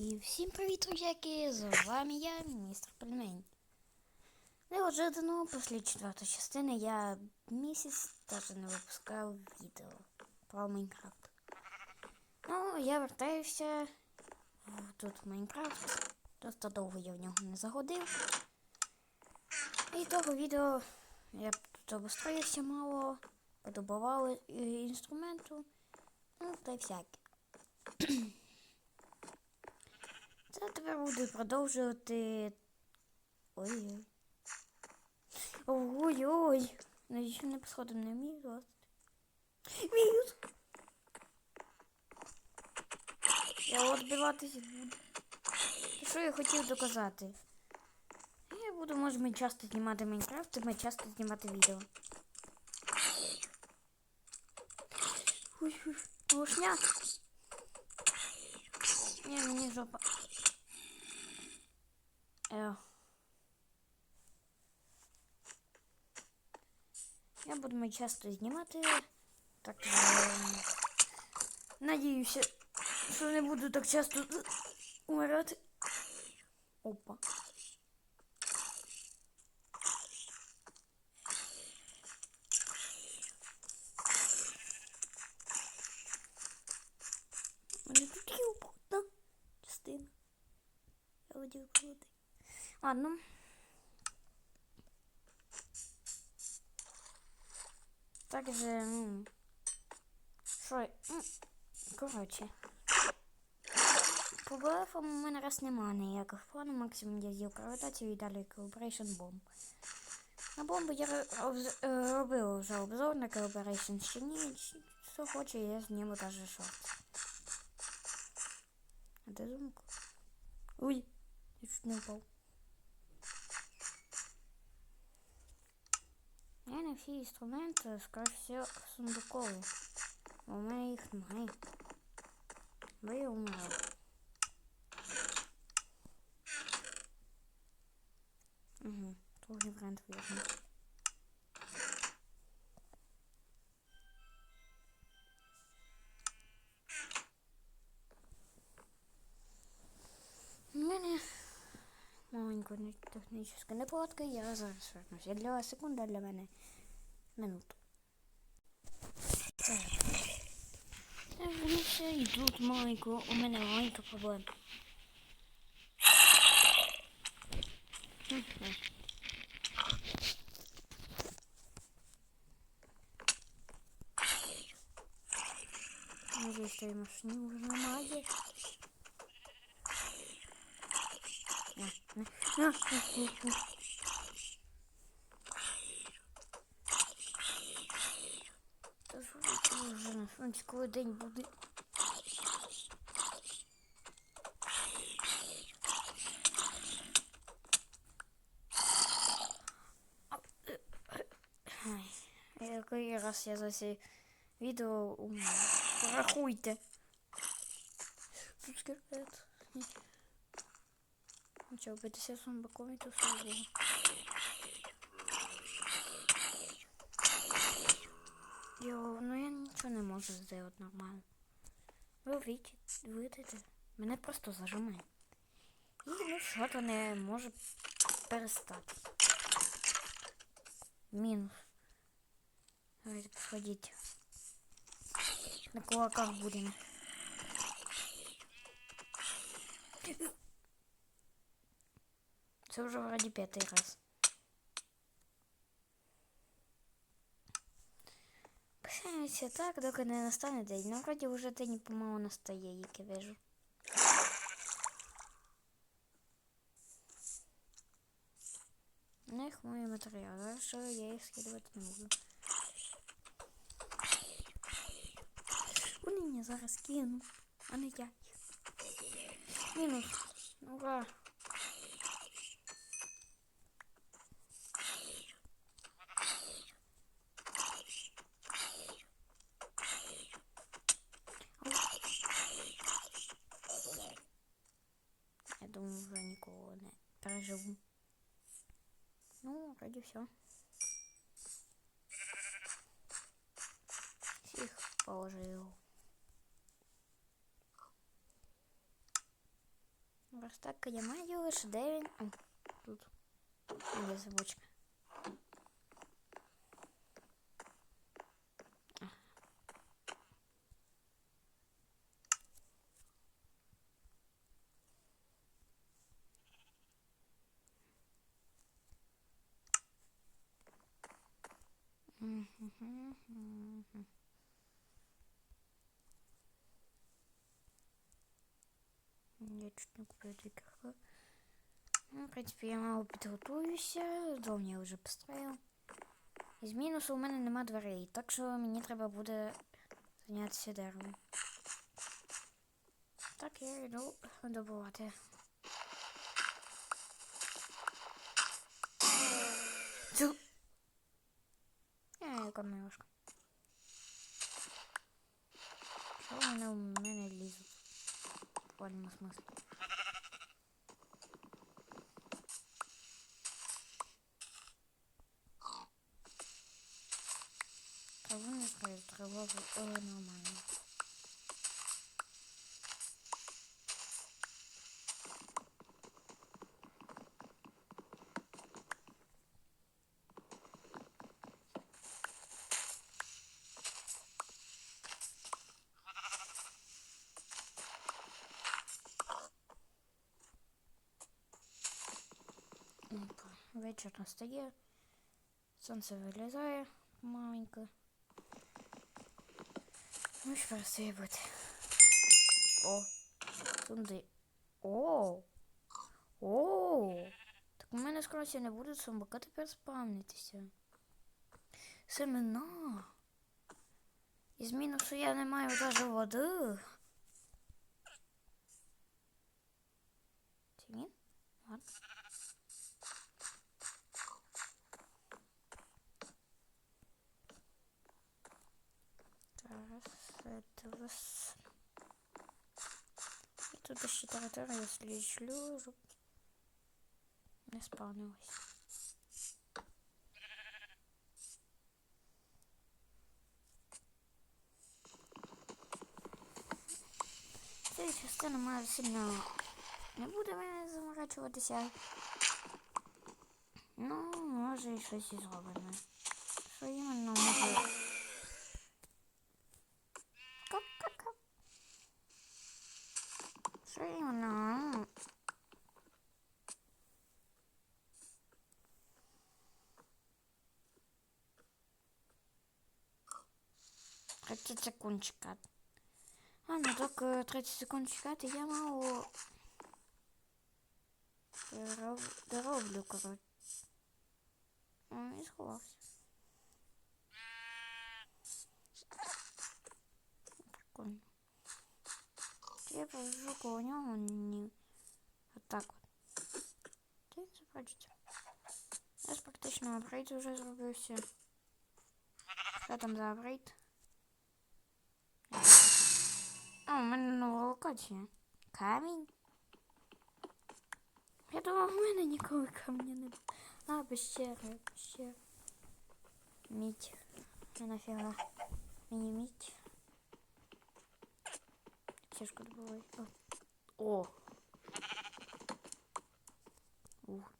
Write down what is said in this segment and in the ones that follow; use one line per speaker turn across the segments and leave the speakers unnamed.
І всім привіт, друзяки! З вами я, містер Пельмень. Неожиданно, після четвертої частини я місяць даже не випускав відео про Майнкрафт. Ну, я вертаюся тут в Майнкрафт. Просто довго я в нього не загодив. І того відео я тут обустроївся мало, подобував інструменту, ну та й всяке. Це тепер буду продовжувати. Ой-ой. Ой-ой. Навіщо не посходив на мій рост? Мінус. Я відбиватися буду. Що я хотів доказати? Я буду, може, ми часто знімати Майнкрафт, і ми часто знімати відео. Ой-ой. Глушня. Ні, мені жопа. Е. Я буду ми часто знімати. Так е, надіюся, що не буду так часто умирати. Опа. У мене тут є одна частина. Я хотів колоти. Ладно. Ну. Що? Ну, коротше. По БФам у мене раз немає ніяких планів, максимум я з'їв гравітацію і далі Calibration Bomb. На бомбу я е, робив вже обзор на Calibration ще ні. Що хоче, я зніму даже шорт. А де звук? Ой, я чуть не упав. Я на всі інструменти, скоріше все, сундукові. У мене їх немає. Бо я умираю. Угу, другий варіант вірно. Маленька технічна неполадка, я зараз вернуся. Для вас секунда, для мене минуту. Так. Я вернувся і тут маленько, у мене маленька проблема. Може, ще й машини вже немає. На, на, на, на, на, на. Та що ви вже на сонці, коли день буде? Ай, Який раз я за це відео умру. Порахуйте. Тут скелет. Нічого, битися з зомбаком і то було. Йо, ну я нічого не можу зробити нормально. Ви видите, мене просто зажимає. І ну що-то не може перестати. Мінус. Давайте посходіть. На кулаках будемо. Це вже вроді п'ятий раз. Пишаємося так, доки не настане день. Ну, вроді вже день помалу настає, як я вижу. У них мої матеріали, що я їх скидувати не буду. Вони мені зараз кинуть, а не я їх. Мінус. Ура. Не переживу. Ну, вроді все. Всіх положив. Верстак я маю лише 9. О, тут. Є забочка. Я чуть не куплю таких. Ну, в принципі, я мало підготуюся. Дом я вже построїв. Із мінусу у мене нема дверей, так що мені треба буде зайнятися деревом. Так, я йду добувати. Цю. Я яка милашка. Що вони у мене лізуть? В пальму смислі. Траву не трава э, нормально. Опа, Вечір настає. Сонце вилізає маленьке. Ну що перестає бути. О, сунди. О! О! Так у мене скоро не будуть зомбака тепер спавнитися. Семена. Із мінусу я не маю навіть води. І тут ще територію сліджу, щоб не спавнилось. Ця частина має сильно не буде мене заморачуватися. Ну, може і щось і зробимо. Що іменно може. 30 секунд чекати. А, ну так е, 30 секунд чекати я мало дороб- дороблю, коротше. І сховався. Прикольно. Я прожу коло нього ні. Отак от. Ти запрочиться. Я ж практично апгрейд вже зробився. Що там за апгрейд? А, у мене нова локація. Камінь. Я думав, у мене ніколи камня не було. А, пещера, пещера. Мідь. А нафіга. Мені мідь. Чешку добувай. О. О. Ух.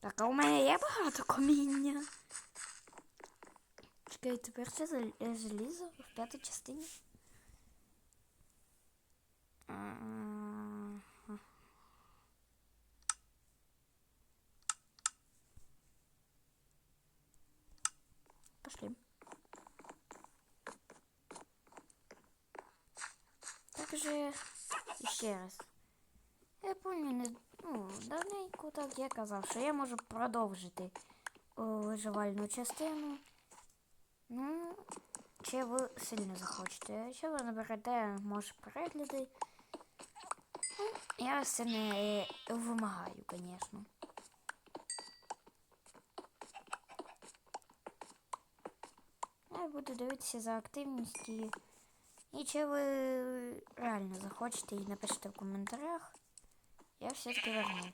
Так, а у мене є багато каміння. Чекай, тепер це е, залізо в п'ятій частині. Пошли. Также ще раз. Я помню, ну, давненько так я казав, що я можу продовжити о, виживальну частину. Ну, чи ви сильно захочете. Якщо ви наберете, може, перегляди. Я це не вимагаю, звісно. Я буду дивитися за активністю. І чи ви реально захочете і напишите в коментарях, я все-таки верну.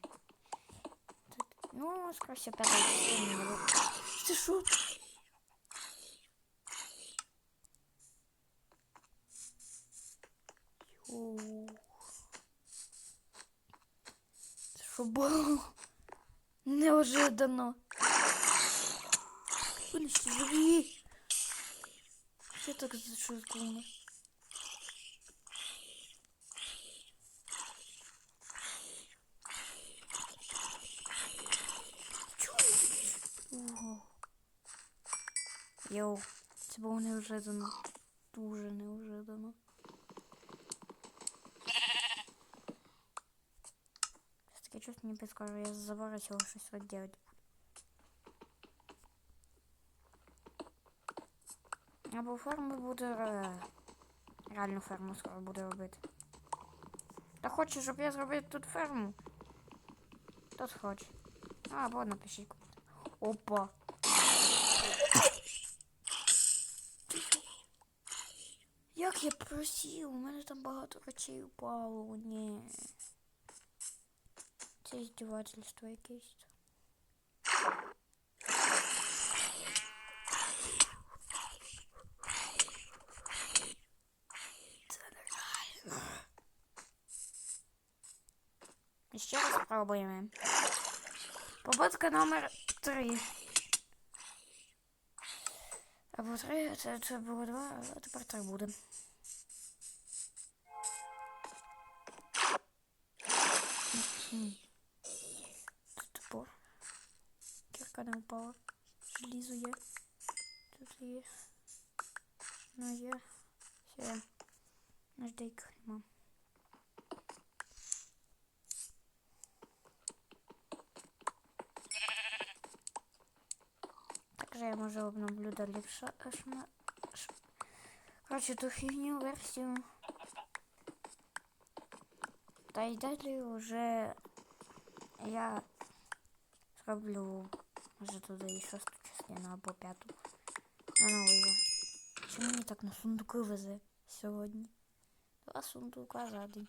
Ну, все п'ята не. Це що? Ух. Це Що було? Неожиданно. Вилізьте, живі. Що так він. Йоу, це було неожиданно. Дуже неожиданно. Щось таке чувство не підскажу, я забору цього щось от делать. Ферму буду е, реальну ферму скоро буду робити. Та хочеш, щоб я зробив тут ферму? Тут хоче. А, або напишіть. Опа. Як я просів, у мене там багато речей упало, ні. Це здівательство якесь. Це нереально. І Ще раз спробуємо. Попитка номер три. Або три, це, це було два, а тепер три буде. Мгм. Кірка не впала. Желізо є. Тут є. Ну є. Все. Наждейка нема. Также я може обновлю далі ша... шма... ш- Короче, ту фігню версію. Та й далі вже я зроблю вже туди і шосту частину або п'яту. На новий. Чи мені так на сундуки везе сьогодні? Два сундука за день.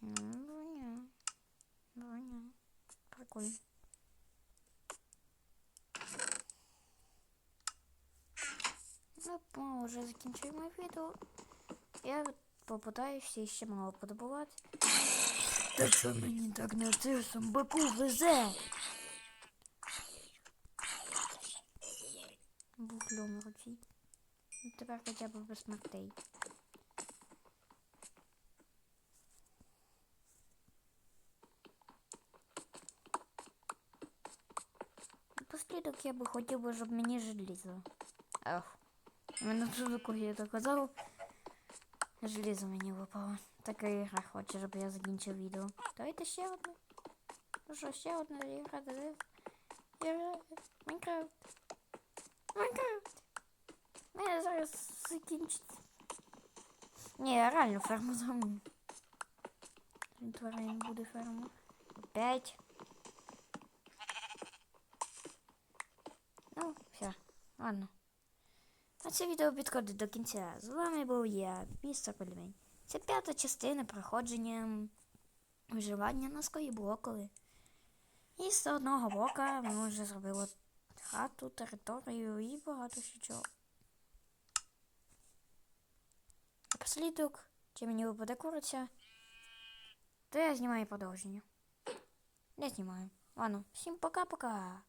Ну, Броня. Броня. Прикольно. Ну, ми вже закінчуємо відео. Я попитаюся ще мало подобувати. Та що мені так на цю самбаку везе? Букльом руці. Ну, Тепер хоча б без смертей. Напослідок я би хотів би, щоб мені желізо. Ах. Мене тут я так казав. Желізо мені випало. Така ігра хоче, щоб я закінчив відео. Давайте ще одне. Ну що, ще одна ігра, де Ігра. Майнкрафт. Майнкрафт. Мене зараз закінчиться. Ні, я реально ферму зробив. Тварин буде ферма. П'ять. Ну, все. Ладно. А це відео підходить до кінця. З вами був я, містер Пельмень. Це п'ята частина проходження виживання на скоїблокові. І з одного бока ми вже зробили хату, територію і багато ще чого. Послідок, чи мені випаде куриця, то я знімаю продовження. Не знімаю. Ладно, всім пока-пока.